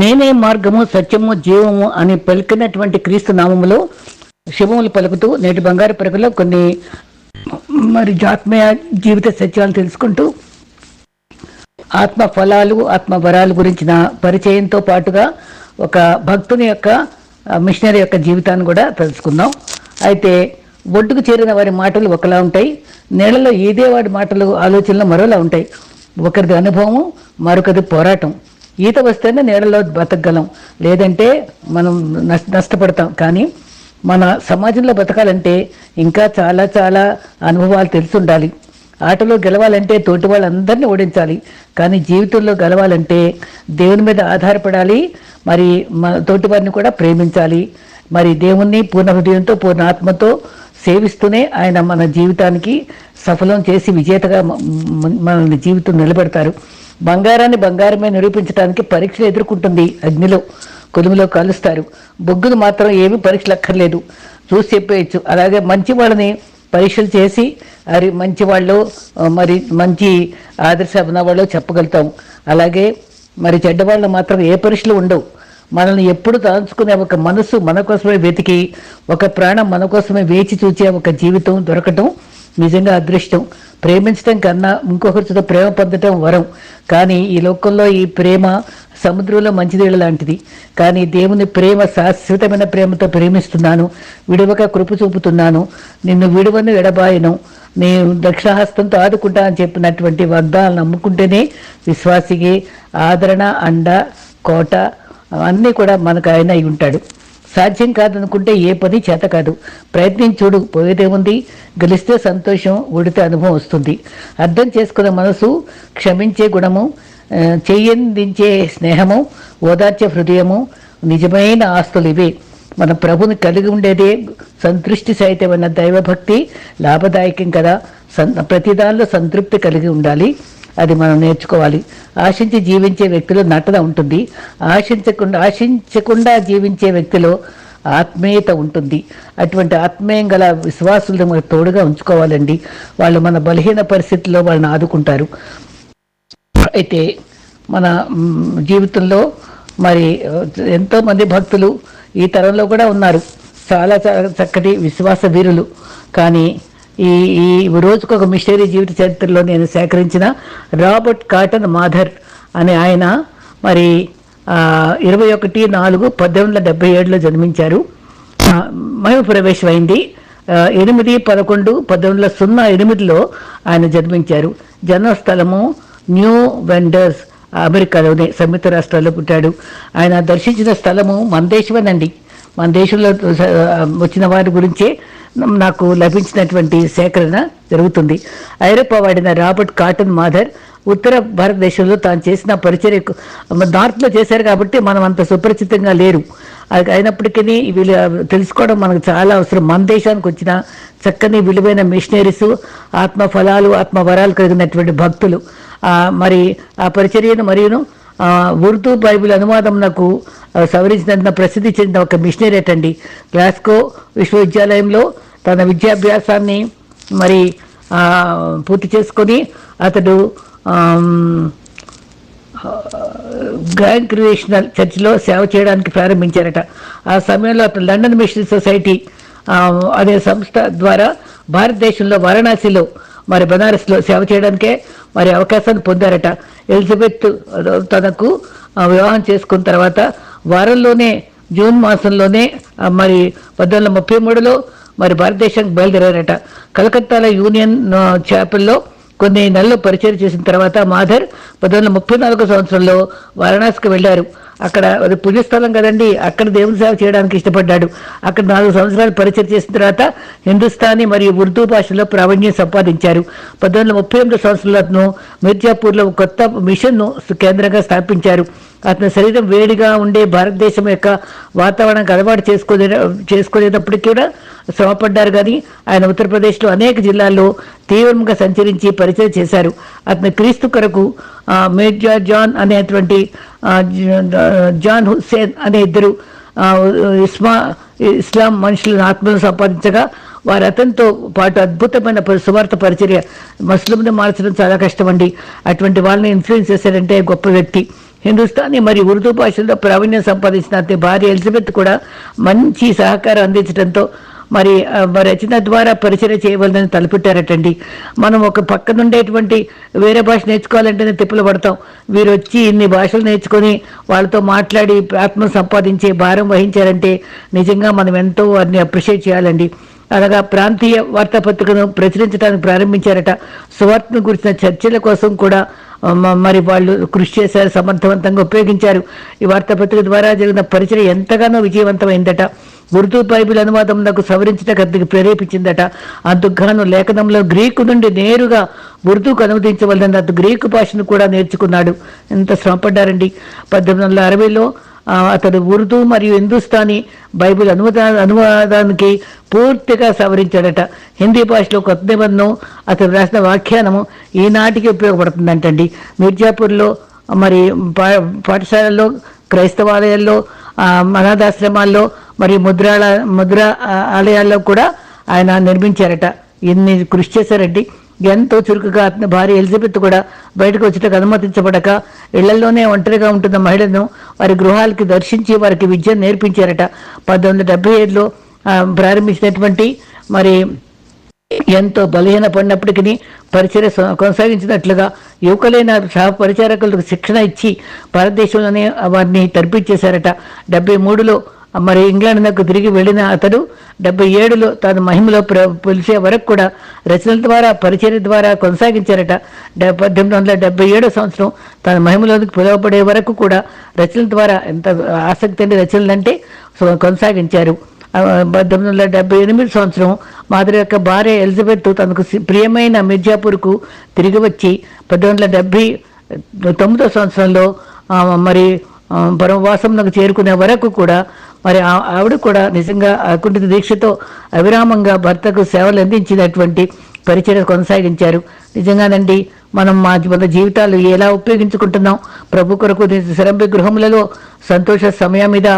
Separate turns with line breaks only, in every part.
నేనే మార్గము సత్యము జీవము అని పలికినటువంటి క్రీస్తు నామములో శుభములు పలుకుతూ నేటి బంగారు పరుగులో కొన్ని మరి ఆత్మీయ జీవిత సత్యాలు తెలుసుకుంటూ ఆత్మ ఫలాలు ఆత్మ వరాలు గురించిన పరిచయంతో పాటుగా ఒక భక్తుని యొక్క మిషనరీ యొక్క జీవితాన్ని కూడా తెలుసుకుందాం. అయితే ఒడ్డుకు చేరిన వారి మాటలు ఒకలా ఉంటాయి నేలలో ఏదే వాడి మాటలు ఆలోచనలు మరోలా ఉంటాయి. ఒకరిది అనుభవము మరొకది పోరాటం. ఈత వస్తేనే నీడలో బతకగలం. లేదంటే మనం నష్ట నష్టపడతాం. కానీ మన సమాజంలో బతకాలంటే ఇంకా చాలా చాలా అనుభవాలు తెలిసి ఉండాలి ఆటలో గెలవాలంటే తోటి వాళ్ళందరినీ ఓడించాలి. కానీ జీవితంలో గెలవాలంటే దేవుని మీద ఆధారపడాలి. మరి మన తోటి వారిని కూడా ప్రేమించాలి. మరి దేవుణ్ణి పూర్ణ హృదయంతో పూర్ణ ఆత్మతో సేవిస్తూనే ఆయన మన జీవితానికి సఫలం చేసి విజేతగా మనల్ని జీవితం నిలబెడతారు. బంగారాన్ని బంగారమే నిరూపించడానికి పరీక్షలు ఎదుర్కొంటుంది అగ్నిలో. కొలుములో కలుస్తారు. బొగ్గును మాత్రం ఏమీ పరీక్షలు అక్కర్లేదు చూసి చెప్పేయచ్చు. అలాగే మంచి వాళ్ళని పరీక్షలు చేసి అది మంచి వాళ్ళు మరి మంచి ఆదర్శ వాళ్ళు చెప్పగలుగుతాం. అలాగే మరి చెడ్డవాళ్ళు మాత్రం ఏ పరీక్షలు ఉండవు. మనల్ని ఎప్పుడు తలుచుకునే ఒక మనసు మన కోసమే వెతికి ఒక ప్రాణం మన కోసమే వేచి చూచే ఒక జీవితం దొరకటం నిజంగా అదృష్టం. ప్రేమించడం కన్నా ఇంకొకరితో ప్రేమ పొందటం వరం. కానీ ఈ లోకంలో ఈ ప్రేమ సముద్రంలో మంచినీళ్ళ లాంటిది. కానీ దేవుని ప్రేమ శాశ్వతమైన ప్రేమతో ప్రేమిస్తున్నాను. విడవక కృప చూపుతున్నాను. నిన్ను విడువను ఎడబాయను. నేను దక్షిణహస్తంతో ఆదుకుంటా అని చెప్పినటువంటి వాగ్దాలను నమ్ముకుంటేనే విశ్వాసికి ఆదరణ అండ కోట అన్నీ కూడా మనకు ఆయన అయి ఉంటాడు. సాధ్యం కాదనుకుంటే ఏ పని చేత కాదు. ప్రయత్నించి చూడు పోయేదేముంది గెలిస్తే సంతోషం ఓడితే అనుభవం వస్తుంది. అర్థం చేసుకున్న మనసు క్షమించే గుణము చేయందించే చెయ్యందించే స్నేహము ఓదార్చే హృదయము నిజమైన ఆస్తులు ఇవే. మన ప్రభుని కలిగి ఉండేదే సంతృష్టి సహితమైన దైవభక్తి లాభదాయకం కదా. సన్ ప్రతి దానిలో సంతృప్తి కలిగి ఉండాలి. అది మనం నేర్చుకోవాలి. ఆశించి జీవించే వ్యక్తిలో నటన ఉంటుంది. ఆశించకుండా ఆశించకుండా జీవించే వ్యక్తిలో ఆత్మీయత ఉంటుంది. అటువంటి ఆత్మీయం గల విశ్వాసులను మనకు తోడుగా ఉంచుకోవాలండి. వాళ్ళు మన బలహీన పరిస్థితుల్లో వాళ్ళని ఆదుకుంటారు. అయితే మన జీవితంలో మరి ఎంతోమంది భక్తులు ఈ తరంలో కూడా ఉన్నారు. చాలా చాలా చక్కటి విశ్వాస వీరులు. కానీ ఈ ఈ రోజుకు ఒక మిషనరీ జీవిత చరిత్రలో నేను సేకరించిన రాబర్ట్ కాటన్ మాధర్ అనే ఆయన మరి ఇరవై ఒకటి నాలుగు పద్దెనిమిది వందల డెబ్బై ఏడులో జన్మించారు. మహిమ ప్రవేశమైంది ఎనిమిది పదకొండు పద్దెనిమిది వందల సున్నా ఎనిమిదిలో ఆయన జన్మించారు. జన్మస్థలము న్యూ వెండర్స్ అమెరికాలోనే సంయుక్త రాష్ట్రాల్లో పుట్టాడు. ఆయన దర్శించిన స్థలము మన దేశమేనండి మన దేశంలో వచ్చిన వారి గురించే నాకు లభించినటువంటి సేకరణ జరుగుతుంది. ఐరోపా వాడిన రాబర్ట్ కాటన్ మాధర్ ఉత్తర భారతదేశంలో తాను చేసిన పరిచర్య నార్త్లో చేశారు కాబట్టి మనం అంత సుపరిచితంగా లేరు. అది అయినప్పటికీ వీళ్ళు తెలుసుకోవడం మనకు చాలా అవసరం. మన దేశానికి వచ్చిన చక్కని విలువైన మిషనరీస్ ఆత్మ ఫలాలు ఆత్మ వరాలు కలిగినటువంటి భక్తులు. మరి ఆ పరిచర్యను మరియును ఉర్దూ బైబిల్ అనువాదం నాకు సవరించినందున ప్రసిద్ధి చెందిన ఒక మిషనరీ అండి గ్లాస్కో విశ్వవిద్యాలయంలో తన విద్యాభ్యాసాన్ని మరి పూర్తి చేసుకొని అతడు గ్రాండ్ క్రియేషనల్ చర్చిలో సేవ చేయడానికి ప్రారంభించారట. ఆ సమయంలో అతను లండన్ మిషనరీ సొసైటీ అనే సంస్థ ద్వారా భారతదేశంలో వారణాసిలో మరి బనారస్లో సేవ చేయడానికే మరి అవకాశాన్ని పొందారట. ఎలిజబెత్ తనకు వివాహం చేసుకున్న తర్వాత వారంలోనే జూన్ మాసంలోనే మరి పద్దెనిమిది వందల ముప్పై మూడులో మరి భారతదేశానికి బయలుదేరారట. కలకత్తాలో యూనియన్ చేపల్లో కొన్ని నెలలు పరిచయం చేసిన తర్వాత మాధర్ పంతొమ్మిది వందల ముప్పై నాలుగో సంవత్సరంలో వారణాసికి వెళ్ళారు. అక్కడ అది పుణ్యస్థలం కదండి. అక్కడ దేవుని సేవ చేయడానికి ఇష్టపడ్డాడు. అక్కడ నాలుగు సంవత్సరాలు పరిచయం చేసిన తర్వాత హిందుస్థానీ మరియు ఉర్దూ భాషలో ప్రావీణ్యం సంపాదించారు. పంతొమ్మిది వందల ముప్పై ఎనిమిది సంవత్సరంలో అతను మిర్జాపూర్లో కొత్త మిషన్ను కేంద్రంగా స్థాపించారు. అతని శరీరం వేడిగా ఉండే భారతదేశం యొక్క వాతావరణానికి అలవాటు చేసుకునే చేసుకునేటప్పటికీ కూడా శ్రమపడ్డారు కానీ ఆయన ఉత్తరప్రదేశ్లో అనేక జిల్లాల్లో తీవ్రంగా సంచరించి పరిచయం చేశారు. అతను క్రీస్తు కొరకు ఆ, మేజా జాన్ అనేటువంటి జాన్ హుస్సేన్ అనే ఇద్దరు ఇస్మా ఇస్లాం మనుషులను ఆత్మను సంపాదించగా వారు అతనితో పాటు అద్భుతమైన పరి- సువార్త పరిచర్య ముస్లింని మార్చడం చాలా కష్టమండి. అటువంటి వాళ్ళని ఇన్ఫ్లుయెన్స్ చేశారంటే గొప్ప వ్యక్తి. హిందుస్థానీ మరియు ఉర్దూ భాషల్లో ప్రావీణ్యం సంపాదించిన అతని భార్య ఎలిజబెత్ కూడా మంచి సహకారం అందించడంతో మరి రచన ద్వారా పరిచయం చేయవలదని తలపెట్టారటండి. మనం ఒక పక్కనుండేటువంటి వేరే భాష నేర్చుకోవాలంటేనే తిప్పలు పడతాం. వీరు వచ్చి ఇన్ని భాషలు నేర్చుకొని వాళ్ళతో మాట్లాడి ఆత్మ సంపాదించే భారం వహించారంటే నిజంగా మనం ఎంతో వారిని అప్రిషియేట్ చేయాలండి. అలాగా ప్రాంతీయ వార్తాపత్రికను ప్రచురించడానికి ప్రారంభించారట. సువార్తను గురించిన చర్చల కోసం కూడా మరి వాళ్ళు కృషి చేశారు సమర్థవంతంగా ఉపయోగించారు. ఈ వార్తాపత్రిక ద్వారా జరిగిన పరిచయం ఎంతగానో విజయవంతమైందట. ఉర్దూ బైబిల్ అనువాదం నాకు సవరించడానికి అతనికి ప్రేరేపించిందట. అందుకుగాను లేఖనంలో గ్రీకు నుండి నేరుగా ఉర్దూకు అనువదించవలన అతను గ్రీకు భాషను కూడా నేర్చుకున్నాడు. ఎంత శ్రమపడ్డారండి. పద్దెనిమిది వందల అరవైలో అతడు ఉర్దూ మరియు హిందుస్థానీ బైబిల్ అనువాద అనువాదానికి పూర్తిగా సవరించాడట. హిందీ భాషలో కొత్త నిబంధనం అతడు రాసిన వ్యాఖ్యానము ఈనాటికి ఉపయోగపడుతుందంటండి. మిర్జాపూర్లో మరి పా క్రైస్తవాలయాల్లో అనాథాశ్రమాల్లో మరియు ముద్రాల ముద్ర ఆలయాల్లో కూడా ఆయన నిర్మించారట. ఇన్ని కృషి చేశారండి. ఎంతో చురుకుగా భార్య ఎలిజబెత్ కూడా బయటకు వచ్చేటకు అనుమతించబడక ఇళ్ళలోనే ఒంటరిగా ఉంటున్న మహిళను వారి గృహాలకి దర్శించి వారికి విద్య నేర్పించారట. పంతొమ్మిది వందల డెబ్బై ఏడులో ప్రారంభించినటువంటి మరి ఎంతో బలహీన పడినప్పటికీ పరిచర్య కొనసాగించినట్లుగా యువకులైన సహ పరిచారకులకు శిక్షణ ఇచ్చి భారతదేశంలోనే వారిని తర్పించేశారట. డెబ్బై మూడులో మరి ఇంగ్లాండ్కు తిరిగి వెళ్ళిన అతడు డెబ్బై ఏడులో తాను మహిమలో పిలిచే వరకు కూడా రచనల ద్వారా పరిచయ ద్వారా కొనసాగించారట. పద్దెనిమిది వందల డెబ్బై ఏడో సంవత్సరం తన మహిమలోకి పిలువబడే వరకు కూడా రచనల ద్వారా ఎంత ఆసక్తి అండి రచనలు అంటే సో కొనసాగించారు. పద్దెనిమిది వందల డెబ్బై ఎనిమిది సంవత్సరం మాధురి యొక్క భార్య ఎలిజబెత్ తనకు ప్రియమైన మిర్జాపూర్కు తిరిగి వచ్చి పద్దెనిమిది వందల డెబ్బై తొమ్మిదో సంవత్సరంలో మరి పరమవాసంలోకి చేరుకునే వరకు కూడా మరి ఆ- ఆవిడ కూడా నిజంగా అకుంఠిత దీక్షతో అవిరామంగా భర్తకు సేవలు అందించినటువంటి పరిచయం కొనసాగించారు. నిజంగానండి మనం మా మన జీవితాలు ఎలా ఉపయోగించుకుంటున్నాం? ప్రభు కొరకు శరంభి గృహములలో సంతోష సమయం మీద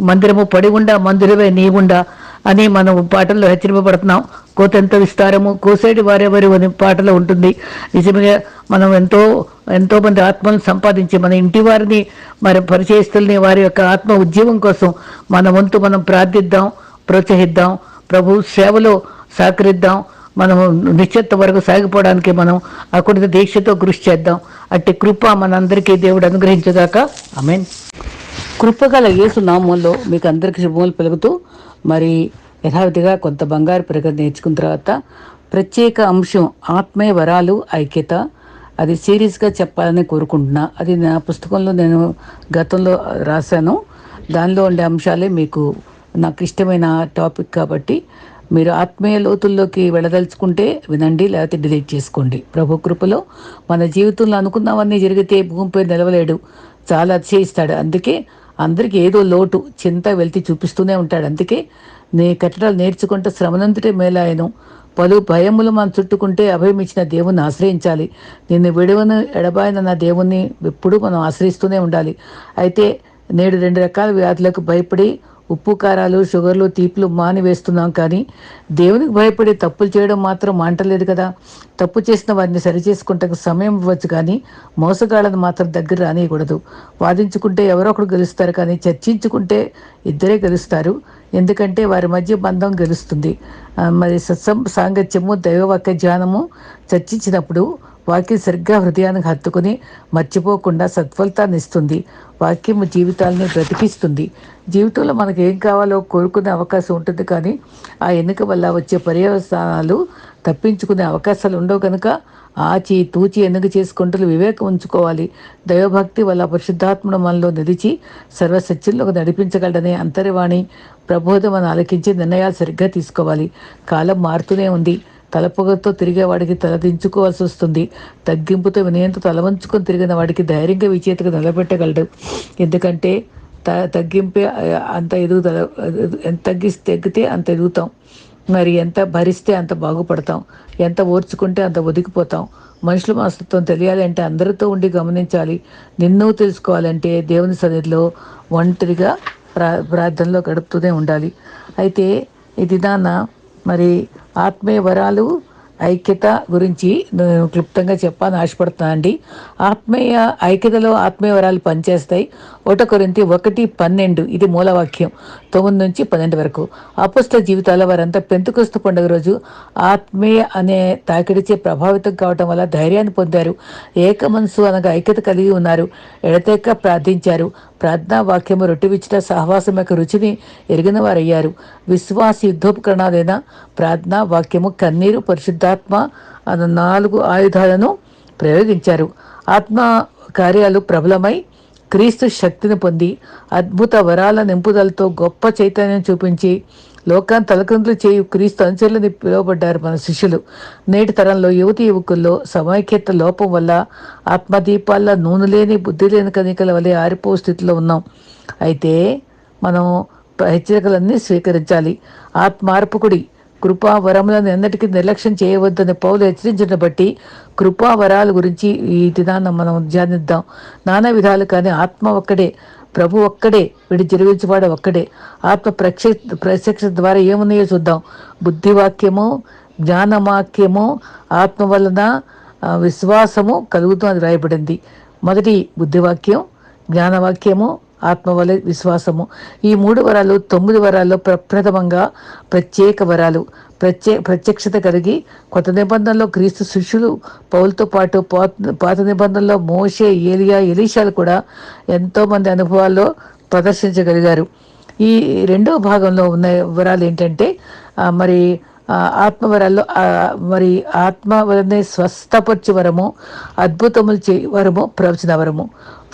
మందిరము పడి ఉండా మందిరమే నీవుండా అని మనం పాటల్లో హెచ్చరింపబడుతున్నాం. కోతెంత విస్తారము కోసేటి వారెవరు అని పాటలో ఉంటుంది. నిజంగా మనం ఎంతో ఎంతో మంది ఆత్మలను సంపాదించి మన ఇంటి వారిని మరి పరిచయస్తుల్ని వారి యొక్క ఆత్మ ఉద్యమం కోసం మన వంతు మనం ప్రార్థిద్దాం ప్రోత్సహిద్దాం ప్రభు సేవలో సహకరిద్దాం. మనం నిశ్చిత వరకు సాగిపోవడానికి మనం అకుడిత దీక్షతో కృషి చేద్దాం. అట్టి కృప మనందరికీ దేవుడు అనుగ్రహించగాక. మీన్ కృపగల యేసు నామంలో మీకు అందరికీ శుభములు పెరుగుతూ మరి యథావిధిగా కొంత బంగారు ప్రగతి నేర్చుకున్న తర్వాత ప్రత్యేక అంశం ఆత్మీయ వరాలు ఐక్యత అది సీరియస్గా చెప్పాలని కోరుకుంటున్నా. అది నా పుస్తకంలో నేను గతంలో రాశాను. దానిలో ఉండే అంశాలే మీకు నాకు ఇష్టమైన టాపిక్ కాబట్టి మీరు ఆత్మీయ లోతుల్లోకి వెళ్ళదలుచుకుంటే వినండి లేకపోతే డిలీట్ చేసుకోండి. ప్రభు కృపలో మన జీవితంలో అనుకున్నవన్నీ జరిగితే భూమిపై నిలవలేడు చాలా అతిశయిస్తాడు. అందుకే అందరికీ ఏదో లోటు చింత వెళ్తి చూపిస్తూనే ఉంటాడు. అందుకే నీ కట్టడాలు నేర్చుకుంటే శ్రమనంతటే మేలాయను. పలు భయములు మనం చుట్టుకుంటే అభయం ఇచ్చిన దేవుణ్ణి ఆశ్రయించాలి. నిన్ను విడవను ఎడబాయనన్న నా దేవుణ్ణి ఎప్పుడూ మనం ఆశ్రయిస్తూనే ఉండాలి. అయితే నేడు రెండు రకాల వ్యాధులకు భయపడి ఉప్పు కారాలు షుగర్లు తీపులు మాని వేస్తున్నాం కానీ దేవునికి భయపడి తప్పులు చేయడం మాత్రం మాంటలేదు కదా. తప్పు చేసిన వారిని సరిచేసుకుంటకు సమయం ఇవ్వచ్చు కానీ మోసగాళ్ళను మాత్రం దగ్గర రానియకూడదు. వాదించుకుంటే ఎవరో ఒకరు గెలుస్తారు కానీ చర్చించుకుంటే ఇద్దరే గెలుస్తారు. ఎందుకంటే వారి మధ్య బంధం గెలుస్తుంది. మరి సత్సం సాంగత్యము దైవవాక్య ధ్యానము చర్చించినప్పుడు వాక్యం సరిగ్గా హృదయానికి హత్తుకుని మర్చిపోకుండా సత్ఫలితాన్ని ఇస్తుంది. వాక్యం జీవితాలని బ్రతికిస్తుంది. జీవితంలో మనకు ఏం కావాలో కోరుకునే అవకాశం ఉంటుంది కానీ ఆ ఎన్నిక వల్ల వచ్చే పర్యవసానాలు తప్పించుకునే అవకాశాలు ఉండవు కనుక ఆచి తూచి ఎన్నిక చేసుకుంటూ వివేకం ఉంచుకోవాలి. దైవభక్తి వల్ల పరిశుద్ధాత్మను మనలో నిలిచి సర్వసత్యంలోకి నడిపించగలడనే అంతర్వాణి ప్రబోధం అని ఆలకించి నిర్ణయాలు సరిగ్గా తీసుకోవాలి. కాలం మారుతూనే ఉంది. తలపొగతో తిరిగే వాడికి తల దించుకోవాల్సి వస్తుంది. తగ్గింపుతో వినయంతో తల వంచుకొని తిరిగిన వాడికి ధైర్యంగా విచేతగా నిలబెట్టగలడు. ఎందుకంటే త తగ్గింపే అంత ఎదుగుదల ఎంత తగ్గిస్తే తగ్గితే అంత ఎదుగుతాం. మరి ఎంత భరిస్తే అంత బాగుపడతాం. ఎంత ఓర్చుకుంటే అంత ఒదిగిపోతాం. మనుషుల మనస్తత్వం తెలియాలంటే అందరితో ఉండి గమనించాలి. నిన్ను తెలుసుకోవాలంటే దేవుని సన్నిధిలో ఒంటరిగా ప్రా ప్రార్థనలో గడుపుతూనే ఉండాలి. అయితే ఈ దినాన మరి ఆత్మీయ వరాలు ఐక్యత గురించి నేను క్లుప్తంగా చెప్పాలని ఆశపడుతున్నానండి ఆత్మీయ ఐక్యతలో ఆత్మీయ వరాలు పనిచేస్తాయి. ఒకటో కొరింతి ఒకటి పన్నెండు ఇది మూలవాక్యం తొమ్మిది నుంచి పన్నెండు వరకు. అపుస్త జీవితాల వారంతా పెంతుకొస్తు పండుగ రోజు ఆత్మీయ అనే తాకిడిచే ప్రభావితం కావటం వల్ల ధైర్యాన్ని పొందారు. ఏక మనసు అనగా ఐక్యత కలిగి ఉన్నారు. ఎడతెక్క ప్రార్థించారు. ప్రార్థనా వాక్యము రొట్టివిచ్చిన సహవాసం యొక్క రుచిని ఎరిగిన వారయ్యారు. విశ్వాస యుద్ధోపకరణాలైన ప్రార్థనా వాక్యము కన్నీరు పరిశుద్ధాత్మ అన్న నాలుగు ఆయుధాలను ప్రయోగించారు. ఆత్మ కార్యాలు ప్రబలమై క్రీస్తు శక్తిని పొంది అద్భుత వరాల నింపుదలతో గొప్ప చైతన్యం చూపించి లోకాన్ని తలకంతులు చేయు క్రీస్తు అనుచరులని పిలువబడ్డారు మన శిష్యులు. నేటి తరంలో యువతి యువకుల్లో సమైక్యత లోపం వల్ల ఆత్మదీపాల్లో నూనె లేని బుద్ధి లేని కనికల వలె ఆరిపో స్థితిలో ఉన్నాం. అయితే మనం హెచ్చరికలన్నీ స్వీకరించాలి. ఆత్మార్పుకుడి కృపా వరములను ఎన్నటికీ నిర్లక్ష్యం చేయవద్దని పౌలు హెచ్చరించిన బట్టి కృపా వరాల గురించి ఈ దినాన్న మనం ధ్యానిద్దాం. నానా విధాలు కానీ ఆత్మ ఒక్కడే ప్రభు ఒక్కడే వీడి జరిగించేవాడు ఒక్కడే. ఆత్మ ప్రక్ష ప్రత్యక్ష ద్వారా ఏమున్నాయో చూద్దాం. బుద్ధివాక్యము జ్ఞానవాక్యము ఆత్మ వలన విశ్వాసము కలుగుతూ రాయబడింది. మొదటి బుద్ధివాక్యం జ్ఞానవాక్యము ఆత్మ వలె విశ్వాసము. ఈ మూడు వరాలు తొమ్మిది వరాల్లో ప్రప్రథమంగా ప్రత్యేక వరాలు. ప్రత్యే ప్రత్యక్షత కలిగి కొత్త నిబంధనలో క్రీస్తు శిష్యులు పౌలతో పాటు పాత నిబంధనలో మోషే ఏలియా ఎలీషాలు కూడా ఎంతోమంది అనుభవాల్లో ప్రదర్శించగలిగారు. ఈ రెండవ భాగంలో ఉన్న వివరాలు ఏంటంటే మరి ఆత్మవరాల్లో మరి ఆత్మ వలనే స్వస్థపరచు వరము అద్భుతములు చే వరము ప్రవచన వరము.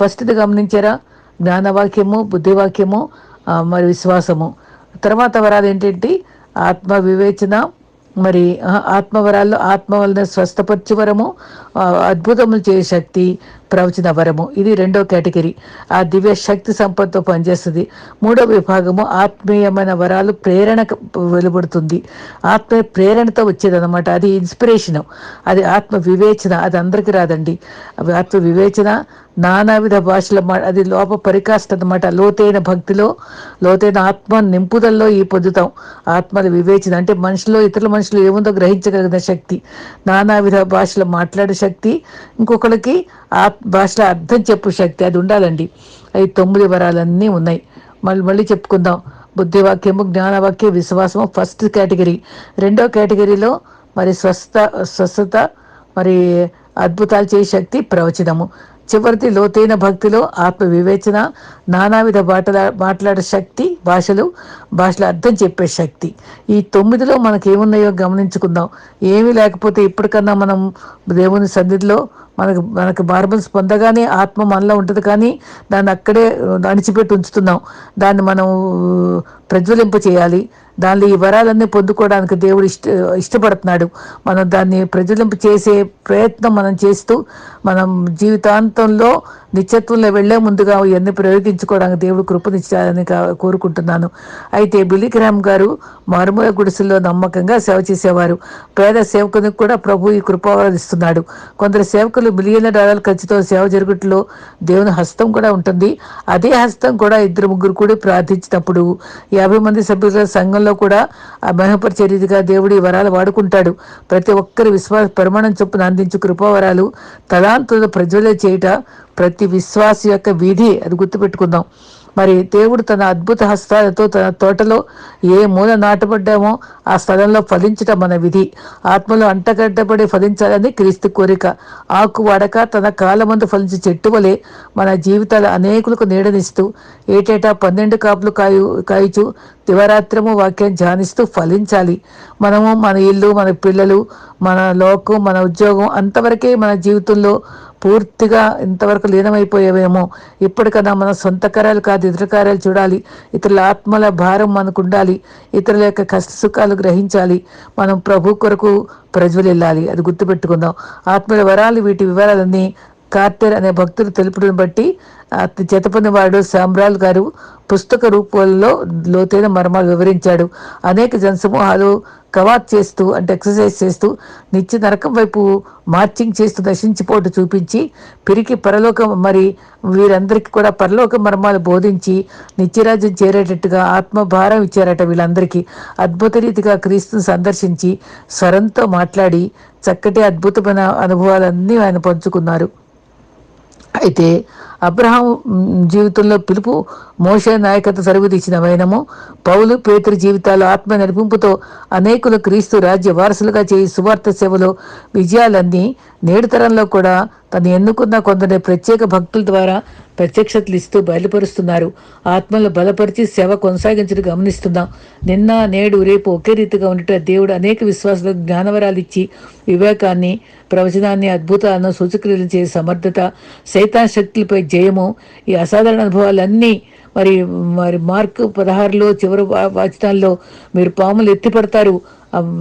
ఫస్ట్ది గమనించారా? జ్ఞానవాక్యము బుద్ధివాక్యము మరి విశ్వాసము. తర్వాత వరాలు ఏంటంటే ఆత్మ వివేచన మరి ఆత్మవరాల్లో ఆత్మ వలన స్వస్థపరచు వరము అద్భుతములు చేసే శక్తి ప్రవచన వరము. ఇది రెండో కేటగిరీ. ఆ దివ్య శక్తి సంపదతో పనిచేస్తుంది. మూడో విభాగము ఆత్మీయమైన వరాలు ప్రేరణ వెలువడుతుంది. ఆత్మీయ ప్రేరణతో వచ్చేది అనమాట అది ఇన్స్పిరేషన్. అది ఆత్మ వివేచన అది అందరికీ రాదండి. ఆత్మ వివేచన నానావిధ భాషల అది లోప పరికాష్ట అనమాట లోతైన భక్తిలో లోతైన ఆత్మ నింపుదల్లో ఈ పొందుతాం. ఆత్మల వివేచన. అంటే మనుషులో ఇతరుల మనుషులు ఏముందో గ్రహించగలిగిన శక్తి. నానావిధ భాషలు మాట్లాడే శక్తి. ఇంకొకరికి ఆత్మ భాషలో అర్థం చెప్పు శక్తి అది ఉండాలండి. అవి తొమ్మిది వరాలన్నీ ఉన్నాయి. మళ్ళీ మళ్ళీ చెప్పుకుందాం. బుద్ధివాక్యము జ్ఞానవాక్య విశ్వాసము ఫస్ట్ కేటగిరీ రెండో కేటగిరీలో మరి స్వస్థ స్వస్థత మరి అద్భుతాలు చేసే శక్తి ప్రవచనము. చివరిది లోతైన భక్తిలో ఆత్మ వివేచన నానావిధ బాటల మాట్లాడే శక్తి భాషలు భాషల అర్థం చెప్పే శక్తి. ఈ తొమ్మిదిలో మనకి ఏమున్నాయో గమనించుకుందాం. ఏమీ లేకపోతే ఇప్పటికన్నా మనం దేవుని సన్నిధిలో మనకు మనకు మార్బల్స్ పొందగానే ఆత్మ మనలో ఉంటుంది కానీ దాన్ని అక్కడే అణిచిపెట్టి ఉంచుతున్నాం. దాన్ని మనం ప్రజ్వలింప చేయాలి. దానిలో ఈ వరాలన్నీ పొందుకోవడానికి దేవుడు ఇష్ట ఇష్టపడుతున్నాడు. మనం దాన్ని ప్రజలింపు చేసే ప్రయత్నం మనం చేస్తూ మనం జీవితాంతంలో నిత్యత్వంలో వెళ్ళే ముందుగా ఇవన్నీ ప్రయోగించుకోవడానికి దేవుడు కృపనిచ్చాలని కోరుకుంటున్నాను. అయితే బిలిగ్రామ్ గారు మారుమూల గుడిసెల్లో నమ్మకంగా సేవ చేసేవారు. పేద సేవకునికి కూడా ప్రభు ఈ కృపావరిస్తున్నాడు కొందరు సేవకులు మిలియన్ల డాలర్ల ఖర్చుతో సేవ జరుగుట్లో దేవుని హస్తం కూడా ఉంటుంది. అదే హస్తం కూడా ఇద్దరు ముగ్గురు కూడా ప్రార్థించినప్పుడు యాభై మంది సభ్యుల సంఘంలో కూడా ఆ మహపరిచే రీతిగా దేవుడి వరాలు వాడుకుంటాడు. ప్రతి ఒక్కరి విశ్వాస పరిమాణం చొప్పున అందించు కృపావరాలు తదాంతుల ప్రజ్వల చేయుట ప్రతి విశ్వాస యొక్క విధి అది గుర్తుపెట్టుకుందాం. మరి దేవుడు తన అద్భుత హస్తాలతో తన తోటలో ఏ మూల నాటబడ్డామో ఆ స్థలంలో ఫలించటం మన విధి. ఆత్మలో అంటగడ్డబడి ఫలించాలని క్రీస్తు కోరిక. ఆకు వాడక తన కాలమందు ఫలించే చెట్టు వలె మన జీవితాలు అనేకులకు నీడనిస్తూ ఏటేటా పన్నెండు కాపులు కాయు కాయచు దివరాత్రము వాక్యం ధ్యానిస్తూ ఫలించాలి. మనము మన ఇల్లు మన పిల్లలు మన లోకం మన ఉద్యోగం అంతవరకే మన జీవితంలో పూర్తిగా ఇంతవరకు లీనమైపోయేవేమో. ఇప్పటికన్నా మన సొంత కార్యాలు కాదు ఇతర కార్యాలు చూడాలి. ఇతరుల ఆత్మల భారం మనకు ఉండాలి. ఇతరుల యొక్క కష్ట సుఖాలు గ్రహించాలి. మనం ప్రభు కొరకు ప్రజ్వలిల్లాలి. అది గుర్తుపెట్టుకుందాం. ఆత్మల వరాలు వీటి వివరాలన్నీ కార్తెర్ అనే భక్తులు తెలుపుని బట్టి చేతపని వాడు సామ్రాల్ గారు పుస్తక రూపంలో లోతైన మర్మాలు వివరించాడు. అనేక జనసమూహాలు కవాత్ చేస్తూ అంటే ఎక్సర్సైజ్ చేస్తూ నిత్య నరకం వైపు మార్చింగ్ చేస్తూ నశించిపోటు చూపించి పిరికి పరలోకం మరి వీరందరికీ కూడా పరలోక మర్మాలు బోధించి నిత్యరాజ్యం చేరేటట్టుగా ఆత్మభారం ఇచ్చారట వీళ్ళందరికీ. అద్భుత రీతిగా క్రీస్తుని సందర్శించి స్వరంతో మాట్లాడి చక్కటి అద్భుతమైన అనుభవాలన్నీ ఆయన పంచుకున్నారు. అయితే అబ్రహాం జీవితంలో పిలుపు మోష నాయకత్వ సరుగు వైనము. పౌలు పేతురు జీవితాలు ఆత్మ నడిపింపుతో అనేకులు క్రీస్తు రాజ్య వారసులుగా చేయి సువార్త సేవలో విజయాలన్నీ నేడు తరంలో కూడా తను ఎన్నుకున్న కొందరి ప్రత్యేక భక్తుల ద్వారా ప్రత్యక్షతలు ఇస్తూ బయలుపరుస్తున్నారు. ఆత్మలు బలపరిచి సేవ కొనసాగించడం గమనిస్తున్నాం. నిన్న నేడు రేపు ఒకే రీతిగా ఉండటం దేవుడు అనేక విశ్వాసాలకు జ్ఞానవరాలు ఇచ్చి వివేకాన్ని ప్రవచనాన్ని అద్భుతాలను సూచక్రియలు చేసే సమర్థత సైతాన్ శక్తులపై జయము ఈ అసాధారణ అనుభవాలన్నీ మరి మరి మార్క్ పదహారులో చివరి వాచనాల్లో మీరు పాములు ఎత్తిపడతారు.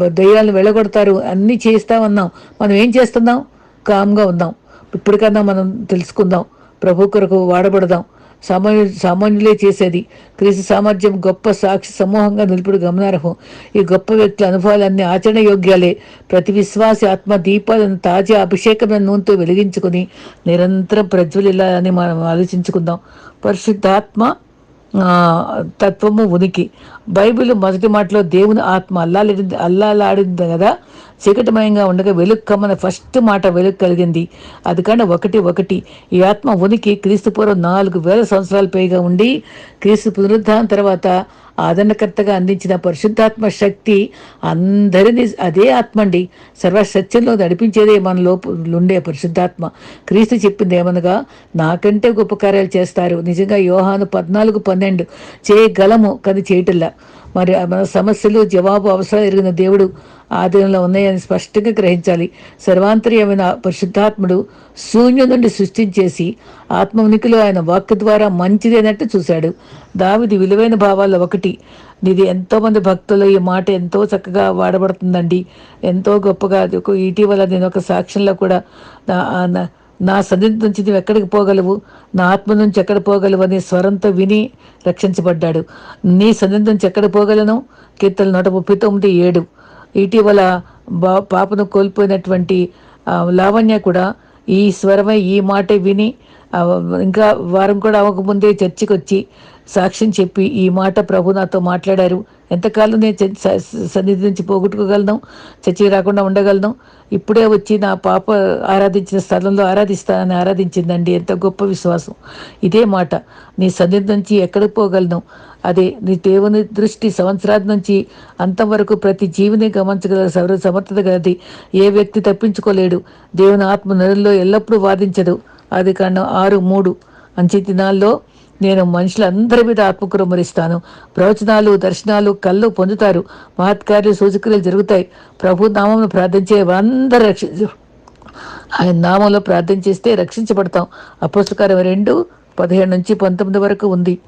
దయ్యాలను వెళ్ళగొడతారు. అన్నీ చేస్తా ఉన్నాం. మనం ఏం చేస్తున్నాం? కామ్గా ఉందాం ఇప్పటికన్నా మనం తెలుసుకుందాం. ప్రభు కొరకు వాడబడదాం. సామాన్యు సామాన్యులే చేసేది. క్రీస్తు సామర్థ్యం గొప్ప సాక్షి సమూహంగా నిలుపుడు గమనార్హం. ఈ గొప్ప వ్యక్తుల అనుభవాలన్నీ ఆచరణ యోగ్యాలే ప్రతి విశ్వాసి ఆత్మ దీపాలను తాజా అభిషేకమైన నూనెతో వెలిగించుకుని నిరంతరం ప్రజ్వలిల్లాలని మనం ఆలోచించుకుందాం. పరిశుద్ధాత్మ తత్వము ఉనికి. బైబిల్ మొదటి మాటలో దేవుని ఆత్మ అల్లాడింది అల్లాలాడింది కదా. చీకటిమయంగా ఉండగా వెలుగు కమ్మన ఫస్ట్ మాట వెలుగు కలిగింది. అది కానీ ఒకటి ఒకటి. ఈ ఆత్మ ఉనికి క్రీస్తు పూర్వం నాలుగు వేల సంవత్సరాల పైగా ఉండి క్రీస్తు పునరుద్ధానం తర్వాత ఆదరణకర్తగా అందించిన పరిశుద్ధాత్మ శక్తి అందరిని అదే ఆత్మ అండి సర్వసత్యంలో నడిపించేదే మన లోపలుండే ఉండే పరిశుద్ధాత్మ. క్రీస్తు చెప్పింది ఏమనగా నాకంటే గొప్ప కార్యాలు చేస్తారు. నిజంగా యోహాను పద్నాలుగు పన్నెండు చేయగలము కానీ చేయటల్లా మరి మన సమస్యలు జవాబు అవసరం ఎరిగిన దేవుడు ఆధీనంలో ఉన్నాయని స్పష్టంగా గ్రహించాలి. సర్వాంతర్యమైన పరిశుద్ధాత్ముడు శూన్యం నుండి సృష్టించేసి ఆత్మ ఉనికిలో ఆయన వాక్ ద్వారా మంచిదేనట్టు చూశాడు. దావిది విలువైన భావాల్లో ఒకటి. ఇది ఎంతోమంది భక్తులు ఈ మాట ఎంతో చక్కగా వాడబడుతుందండి. ఎంతో గొప్పగా ఇటీవల నేను ఒక సాక్ష్యంలో కూడా నా సన్నిధి నుంచి నువ్వు ఎక్కడికి పోగలవు? నా ఆత్మ నుంచి ఎక్కడ పోగలవు అని స్వరంతో విని రక్షించబడ్డాడు. నీ సన్నిధి నుంచి ఎక్కడ పోగలను? కీర్తన నూట ముప్పై తొమ్మిది ఏడు. ఇటీవల బా పాపను కోల్పోయినటువంటి లావణ్య కూడా ఈ స్వరమే ఈ మాటే విని ఇంకా వారం కూడా అవ్వకముందే చర్చికి వచ్చి సాక్ష్యం చెప్పి ఈ మాట ప్రభు నాతో మాట్లాడారు. ఎంతకాలం నేను సన్నిధి నుంచి పోగొట్టుకోగలను? చచ్చి రాకుండా ఉండగలను? ఇప్పుడే వచ్చి నా పాప ఆరాధించిన స్థలంలో ఆరాధిస్తానని ఆరాధించిందండి. ఎంత గొప్ప విశ్వాసం. ఇదే మాట. నీ సన్నిధి నుంచి ఎక్కడికి పోగలను? అదే నీ దేవుని దృష్టి సంవత్సరాల నుంచి అంతవరకు ప్రతి జీవిని గమనించగల సర్వ సమర్థత గలది. ఏ వ్యక్తి తప్పించుకోలేడు. దేవుని ఆత్మ నెలలో ఎల్లప్పుడూ వాదించదు. అది కారణం ఆరు మూడు. అంచె దినాల్లో నేను మనుషులందరి మీద ఆత్మకురమరిస్తాను. ప్రవచనాలు దర్శనాలు కళ్ళు పొందుతారు. మహత్కార్యులు సూచక్రియలు జరుగుతాయి. ప్రభు నామంలో ప్రార్థించే వారందరూ రక్షించు ఆయన నామంలో ప్రార్థన చేస్తే రక్షించబడతాం. అపోస్తకారం రెండు పదిహేడు నుంచి పంతొమ్మిది వరకు ఉంది.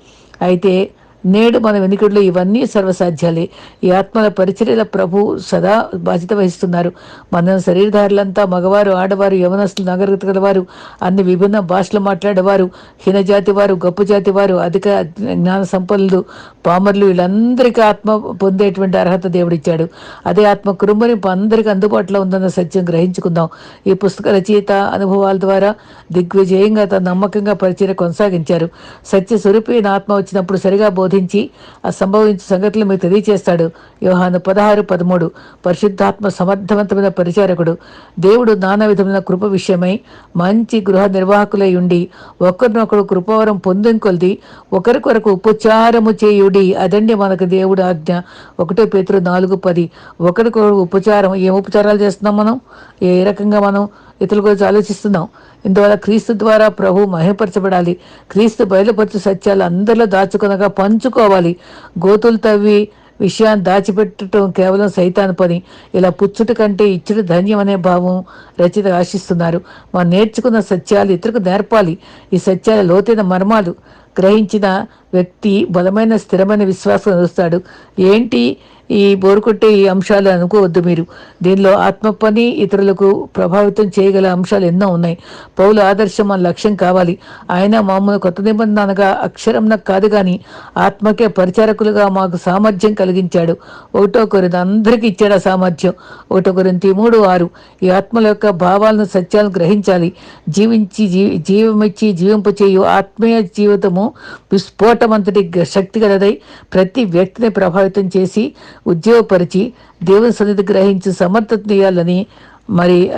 అయితే నేడు మన వెనుకడులో ఇవన్నీ సర్వసాధ్యాలే. ఈ ఆత్మల పరిచర్యల ప్రభు సదా బాధ్యత వహిస్తున్నారు. మన శరీరధారులంతా మగవారు ఆడవారు యవనస్తులు నాగరికత గలవారు అన్ని విభిన్న భాషలు మాట్లాడేవారు హీనజాతి వారు గొప్ప జాతి వారు అధిక జ్ఞాన సంపన్నులు పామర్లు వీళ్ళందరికీ ఆత్మ పొందేటువంటి అర్హత దేవుడిచ్చాడు. అదే ఆత్మ కురుంబరింపు అందరికీ అందుబాటులో ఉందన్న సత్యం గ్రహించుకుందాం. ఈ పుస్తక రచయిత అనుభవాల ద్వారా దిగ్విజయంగా తన నమ్మకంగా పరిచయం కొనసాగించారు. సత్య స్వరూపైన ఆత్మ వచ్చినప్పుడు సరిగా బోధ బోధించి ఆ సంభవించిన సంగతులు మీకు తెలియచేస్తాడు. యోహాను పదహారు పదమూడు. పరిశుద్ధాత్మ సమర్థవంతమైన పరిచారకుడు. దేవుడు నానా విధమైన కృప విషయమై మంచి గృహ నిర్వాహకులై ఉండి ఒకరినొకరు కృపవరం పొందింకొల్ది ఒకరికొరకు ఉపచారము చేయుడి. అదండి మనకు దేవుడు ఆజ్ఞ. ఒకటో పేతురు నాలుగు పది. ఒకరికొకరు ఉపచారం. ఏం ఉపచారాలు చేస్తున్నాం మనం? ఏ రకంగా మనం ఇతరుల గురించి ఆలోచిస్తున్నాం? ఇందువల్ల క్రీస్తు ద్వారా ప్రభు మహిమపరచబడాలి. క్రీస్తు బయలుపరచు సత్యాలు అందరిలో దాచుకునగా పంచుకోవాలి. గోతులు తవ్వి విషయాన్ని దాచిపెట్టడం కేవలం సైతాన్ పని. ఇలా పుచ్చుట కంటే ఇచ్చుడు ధన్యం అనే భావం రచిత ఆశిస్తున్నారు. మనం నేర్చుకున్న సత్యాలు ఇతరులకు నేర్పాలి. ఈ సత్యాల లోతైన మర్మాలు. గ్రహించిన వ్యక్తి బలమైన స్థిరమైన విశ్వాసం వస్తాడు ఏంటి ఈ బోరుకొట్టే ఈ అంశాలు అనుకోవద్దు మీరు. దీనిలో ఆత్మ పని ఇతరులకు ప్రభావితం చేయగల అంశాలు ఎన్నో ఉన్నాయి. పౌలు ఆదర్శం మన లక్ష్యం కావాలి. ఆయన మామూలు కొత్త నిబంధన అనగా అక్షరం కాదు కానీ ఆత్మకే పరిచారకులుగా మాకు సామర్థ్యం కలిగించాడు. ఒకటో కొరింత అందరికీ ఇచ్చాడు ఆ సామర్థ్యం. ఒకటో కొరింత మూడు ఆరు. ఈ ఆత్మల యొక్క భావాలను సత్యాలను గ్రహించాలి. జీవించి జీ జీవమిచ్చి జీవింపచేయు ఆత్మీయ జీవితము విస్ఫోటమంతటి శక్తి గలదై ప్రతి వ్యక్తిని ప్రభావితం చేసి ఉద్యోగపరిచి దేవుని సన్నిధి గ్రహించి సమర్థతనియాలని మరి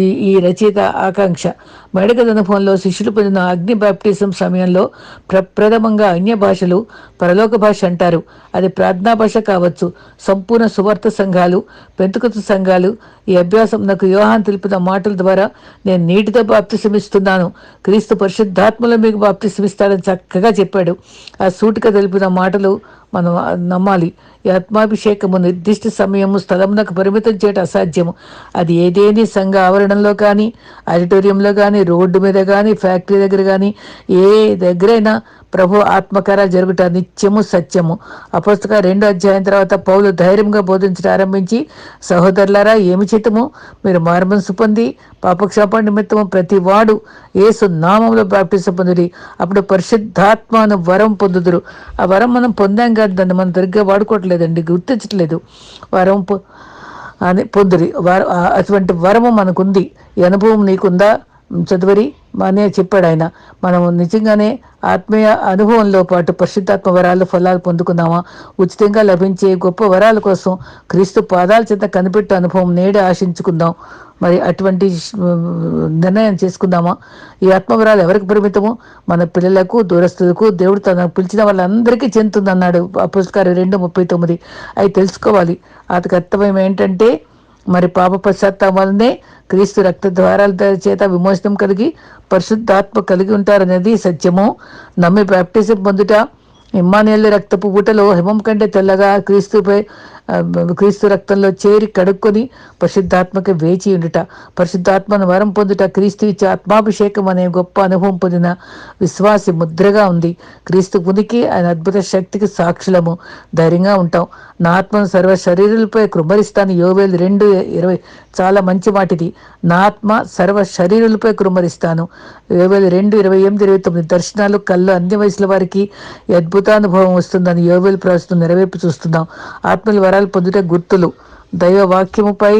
ఈ- రచయిత ఆకాంక్ష. మెడకల్ అనుభవంలో శిష్యులు పొందిన అగ్ని బాప్టిజం సమయంలో ప్రప్రథమంగా అన్య భాషలు పరలోక భాష అంటారు. అది ప్రార్థనా భాష కావచ్చు. సంపూర్ణ సువార్త సంఘాలు పెంతుకత సంఘాలు ఈ అభ్యాసం నాకు యోహాన్ తెలిపిన మాటల ద్వారా నేను నీటితో బాప్తిసమిస్తున్నాను. క్రీస్తు పరిశుద్ధాత్మలో మీకు బాప్తిసమిస్తాడని చక్కగా చెప్పాడు. ఆ సూటిక తెలిపిన మాటలు మనం నమ్మాలి. ఈ ఆత్మాభిషేకము నిర్దిష్ట సమయము స్థలమునకు పరిమితం చేయడం అసాధ్యము. అది ఏదేని సంఘ ఆవరణంలో కానీ ఆడిటోరియంలో కానీ రోడ్డు మీద కానీ ఫ్యాక్టరీ దగ్గర కానీ ఏ దగ్గరైనా ప్రభు ఆత్మకార జరుగుట నిత్యము సత్యము. అపుస్తక రెండో అధ్యాయం తర్వాత పౌలు ధైర్యంగా బోధించడం ఆరంభించి సహోదరులారా ఏమి చేతము? మీరు మార్మనసు పొంది పాపక్షాప నిమిత్తము ప్రతి వాడు ఏసు నామంలో బాప్టిజం పొందుడి అప్పుడు పరిశుద్ధాత్మను వరం పొందుదురు. ఆ వరం మనం పొందాం కాదు దాన్ని మనం సరిగ్గా వాడుకోవట్లేదండి గుర్తించట్లేదు. వరం పొ- అని పొందురి. వర అటువంటి వరము మనకుంది. ఈ అనుభవం నీకుందా? చదువరి అనే చెప్పాడు ఆయన. మనం నిజంగానే ఆత్మీయ అనుభవంలో పాటు పరిశుద్ధాత్మ వరాలు ఫలాలు పొందుకుందామా? ఉచితంగా లభించే గొప్ప వరాల కోసం క్రీస్తు పాదాల చేత కనిపెట్టే అనుభవం నేడే ఆశించుకుందాం. మరి అటువంటి నిర్ణయం చేసుకుందామా? ఈ ఆత్మవరాలు ఎవరికి పరిమితము? మన పిల్లలకు దూరస్తులకు దేవుడు తన పిలిచిన వాళ్ళందరికీ చెందుతుంది అన్నాడు పురస్కారం రెండు ముప్పై తొమ్మిది. అవి తెలుసుకోవాలి. అది కర్తవ్యం ఏంటంటే మరి పాప పశ్చాత్తాపం వల్లనే క్రీస్తు రక్త ద్వారాల చేత విమోచనం కలిగి పరిశుద్ధాత్మ కలిగి ఉంటారనేది సత్యము. నమ్మి బ్యాప్టిజం పొందుట ఇమ్మానుయేలు రక్తపు ఊటలో హిమం కంటే తెల్లగా క్రీస్తుపై క్రీస్తు రక్తంలో చేరి కడుక్కొని పరిశుద్ధాత్మకి వేచి ఉండుట పరిశుద్ధాత్మను వరం పొందుట క్రీస్తు ఇచ్చే ఆత్మాభిషేకం అనే గొప్ప అనుభవం పొందిన విశ్వాసి ముద్రగా ఉంది. క్రీస్తు ఉనికి ఆయన అద్భుత శక్తికి సాక్షులము. ధైర్యంగా ఉంటాం. నా ఆత్మను సర్వ శరీరులపై కృమరిస్తాను. యోవేలు రెండు ఇరవై చాలా మంచి మాటిది. నా ఆత్మ సర్వ శరీరులపై కృమరిస్తాను. యోవేలు రెండు ఇరవై ఎనిమిది ఇరవై తొమ్మిది దర్శనాలు కళ్ళు అన్ని వయసుల వారికి అద్భుతానుభవం వస్తుందని యోవేలు ప్రవచనం నెరవేర్పు చూస్తున్నాం. ఆత్మల వరాలు పొందుట గుర్తులు. దైవ వాక్యముపై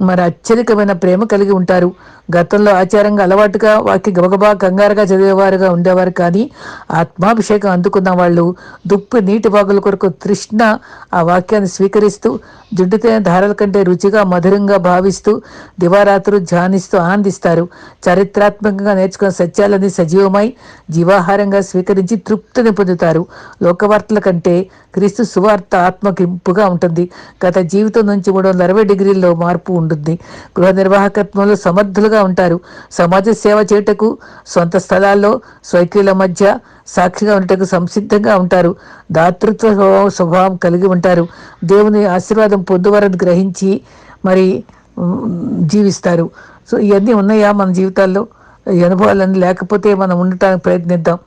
మరి అత్యధికమైన ప్రేమ కలిగి ఉంటారు. గతంలో ఆచారంగా అలవాటుగా వాక్య గబగబా కంగారుగా చదివేవారుగా ఉండేవారు కానీ ఆత్మాభిషేకం అందుకున్న వాళ్ళు దుప్పి నీటి బాగుల కొరకు తృష్ణ ఆ వాక్యాన్ని స్వీకరిస్తూ జుడ్డుతైన ధారల కంటే రుచిగా మధురంగా భావిస్తూ దివారాత్రులు ధ్యానిస్తూ ఆనందిస్తారు. చారిత్రాత్మకంగా నేర్చుకున్న సత్యాలని సజీవమై జీవాహారంగా స్వీకరించి తృప్తిని పొందుతారు. లోకవార్తల కంటే క్రీస్తు సువార్త ఆత్మకింపుగా ఉంటుంది. గత జీవితం నుంచి మూడు వందల అరవై డిగ్రీల్లో మార్పు ఉంటుంది. గృహ నిర్వాహకత్వంలో సమర్థులుగా ఉంటారు. సమాజ సేవ చేయుటకు సొంత స్థలాల్లో స్వైక్యుల మధ్య సాక్షిగా ఉండటకు సంసిద్ధంగా ఉంటారు. దాతృత్వ స్వభావం స్వభావం కలిగి ఉంటారు. దేవుని ఆశీర్వాదం పొందువారని గ్రహించి మరి జీవిస్తారు. సో ఇవన్నీ ఉన్నాయా మన జీవితాల్లో? అనుభవాలన్నీ లేకపోతే మనం ఉండటానికి ప్రయత్నిద్దాం.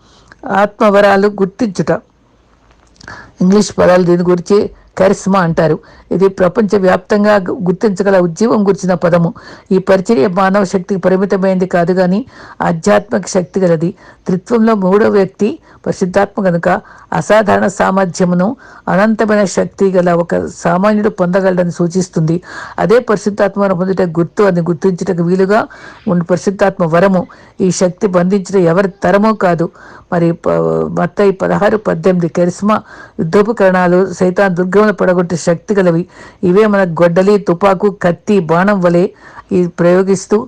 ఆత్మవరాలు గుర్తించుట. ఇంగ్లీష్ పదాలు దీని గురించి కరిస్మా అంటారు. ఇది ప్రపంచవ్యాప్తంగా గుర్తించగల ఉద్యమం గురించిన పదము. ఈ పరిచర్య మానవ శక్తికి పరిమితమైంది కాదు కానీ ఆధ్యాత్మిక శక్తి గలది. త్రిత్వంలో మూడో వ్యక్తి పరిశుద్ధాత్మ కనుక అసాధారణ సామర్థ్యమును అనంతమైన శక్తి గల ఒక సామాన్యుడు పొందగలడని సూచిస్తుంది. అదే పరిశుద్ధాత్మను పొందుట గుర్తు అని గుర్తించుటకు వీలుగా ఉండి పరిశుద్ధాత్మ వరము. ఈ శక్తి బంధించడం ఎవరి తరమో కాదు. మరి ప- మత్తయి పదహారు పద్దెనిమిది కరిస్మా యుద్ధోపకరణాలు సైతాన్ దుర్గములు పడగొట్టే శక్తి గలవి. ఇవే మన గొడ్డలి తుపాకు కత్తి బాణం వలె ఈ ప్రయోగిస్తూ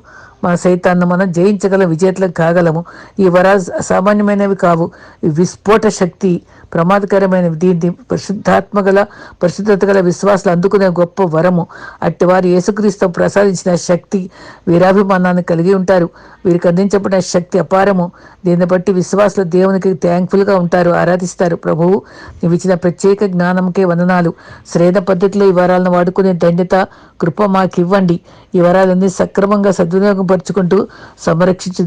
మన సైతాన్ని మనం జయించగల విజేతలకు కాగలము. ఈ వరాలు సామాన్యమైనవి కావు. ఈ విస్ఫోట శక్తి ప్రమాదకరమైనవి దీన్ని పరిశుద్ధాత్మ గల పరిశుద్ధత గల విశ్వాసాలు అందుకునే గొప్ప వరము. అట్టి వారు యేసుక్రీస్తు ప్రసాదించిన శక్తి వీరాభిమానాన్ని కలిగి ఉంటారు. వీరికి అందించబడిన శక్తి అపారము. దీన్ని బట్టి విశ్వాసులు దేవునికి థ్యాంక్ఫుల్గా ఉంటారు ఆరాధిస్తారు. ప్రభువు నీవు ఇచ్చిన ప్రత్యేక జ్ఞానంకే వందనాలు. శ్రేణ పద్ధతిలో ఈ వరాలను వాడుకునే ధన్యత కృప మాకు ఇవ్వండి ఈ వరాలన్నీ సక్రమంగా సద్వినియోగం పరుచుకుంటూ సంరక్షించి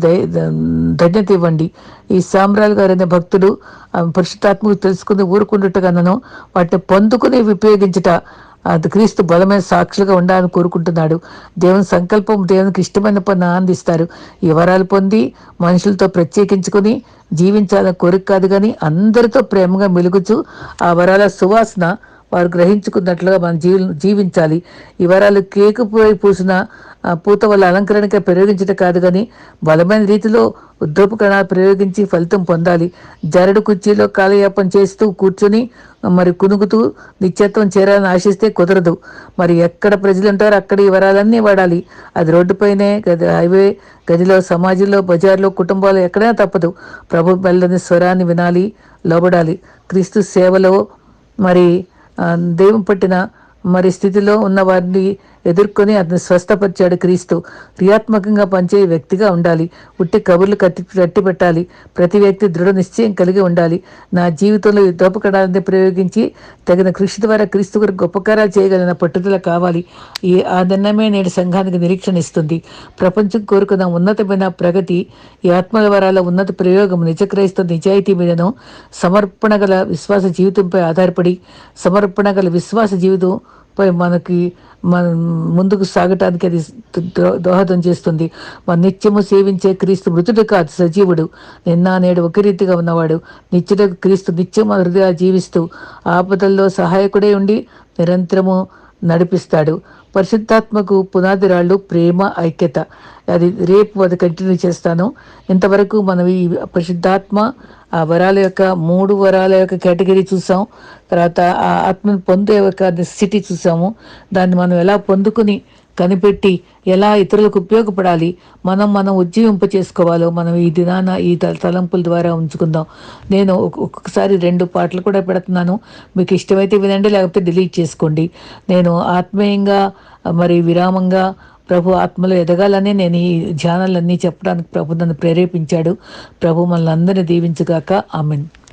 ధన్యత ఇవ్వండి. ఈ సామ్రాలు గారు అనే భక్తుడు పరిశుద్ధాత్మకు తెలుసుకుని ఊరుకుంటుట్టుగా వాటిని పొందుకుని ఉపయోగించుట అది క్రీస్తు బలమైన సాక్షులుగా ఉండాలని కోరుకుంటున్నాడు. దేవుని సంకల్పం దేవునికి ఇష్టమైన పని ఆనందిస్తారు ఈ వరాలు పొంది మనుషులతో ప్రత్యేకించుకొని జీవించాలని కోరిక కాదు కానీ అందరితో ప్రేమగా మెలుగుచు ఆ వరాల సువాసన వారు గ్రహించుకున్నట్లుగా మనం జీవి జీవించాలి. ఈ వరాలు కేకు పూసిన పూత వల్ల అలంకరణగా ప్రయోగించడం కాదు కానీ బలమైన రీతిలో ఉద్రపు ప్రయోగించి ఫలితం పొందాలి. జరడు కుర్చీలో కాలయాపం చేస్తూ కూర్చొని మరి కునుగుతూ నిత్యత్వం చేరాలని ఆశిస్తే కుదరదు. మరి ఎక్కడ ప్రజలు ఉంటారో అక్కడ ఈ వరాలన్నీ వాడాలి. అది రోడ్డుపైనే గది హైవే గదిలో సమాజంలో బజార్లో కుటుంబాలు ఎక్కడైనా తప్పదు. ప్రభు బెల్లని స్వరాన్ని వినాలి లోబడాలి. క్రీస్తు సేవలో మరి దైవం పట్టిన మరి స్థితిలో ఉన్న వారిని ఎదుర్కొని అతను స్వస్థపరిచాడు క్రీస్తు. క్రియాత్మకంగా పనిచే వ్యక్తిగా ఉండాలి. ఉట్టి కబుర్లు కట్టి కట్టి పెట్టాలి. ప్రతి వ్యక్తి దృఢ నిశ్చయం కలిగి ఉండాలి. నా జీవితంలో ఈ ప్రయోగించి తగిన కృషి ద్వారా క్రీస్తు గారు గొప్పకారాలు చేయగలిగిన పట్టుదల కావాలి. ఈ ఆ నిర్ణయమే నేడు సంఘానికి నిరీక్షణ ఇస్తుంది. ప్రపంచం కోరుకున్న ఉన్నతమైన ప్రగతి ఈ ఆత్మల వరాల ఉన్నత ప్రయోగం నిజ క్రైస్తవ నిజాయితీ మీదను సమర్పణ గల విశ్వాస జీవితంపై ఆధారపడి సమర్పణ గల విశ్వాస జీవితం మనకి మన ముందుకు సాగటానికి అది దోహదం చేస్తుంది. మన నిత్యము సేవించే క్రీస్తు మృతుడు కాదు సజీవుడు. నిన్న నేడు ఒక రీతిగా ఉన్నవాడు. నిత్యుడు క్రీస్తు నిత్యం హృదయ జీవిస్తూ ఆపదల్లో సహాయకుడే ఉండి నిరంతరము నడిపిస్తాడు. పరిశుద్ధాత్మకు పునాదిరాళ్ళు ప్రేమ ఐక్యత. అది రేపు అది కంటిన్యూ చేస్తాను. ఇంతవరకు మనం ఈ పరిశుద్ధాత్మ ఆ వరాల యొక్క మూడు వరాల యొక్క కేటగిరీ చూసాం. తర్వాత ఆ ఆత్మను పొందే యొక్క సిటీ చూసాము. దాన్ని మనం ఎలా పొందుకుని కనిపెట్టి ఎలా ఇతరులకు ఉపయోగపడాలి మనం మనం ఉజ్జీవింప చేసుకోవాలో మనం ఈ దినాన ఈ తలంపుల ద్వారా ఉంచుకుందాం. నేను ఒక్కొక్కసారి రెండు పాటలు కూడా పెడుతున్నాను. మీకు ఇష్టమైతే వినండి లేకపోతే డిలీట్ చేసుకోండి. నేను ఆత్మీయంగా మరి విరామంగా ప్రభు ఆత్మలో ఎదగాలని నేను ఈ ధ్యానాలన్నీ చెప్పడానికి ప్రభు నన్ను ప్రేరేపించాడు. ప్రభు మనల్ని అందరినీ దీవించుగాక. ఆమెను.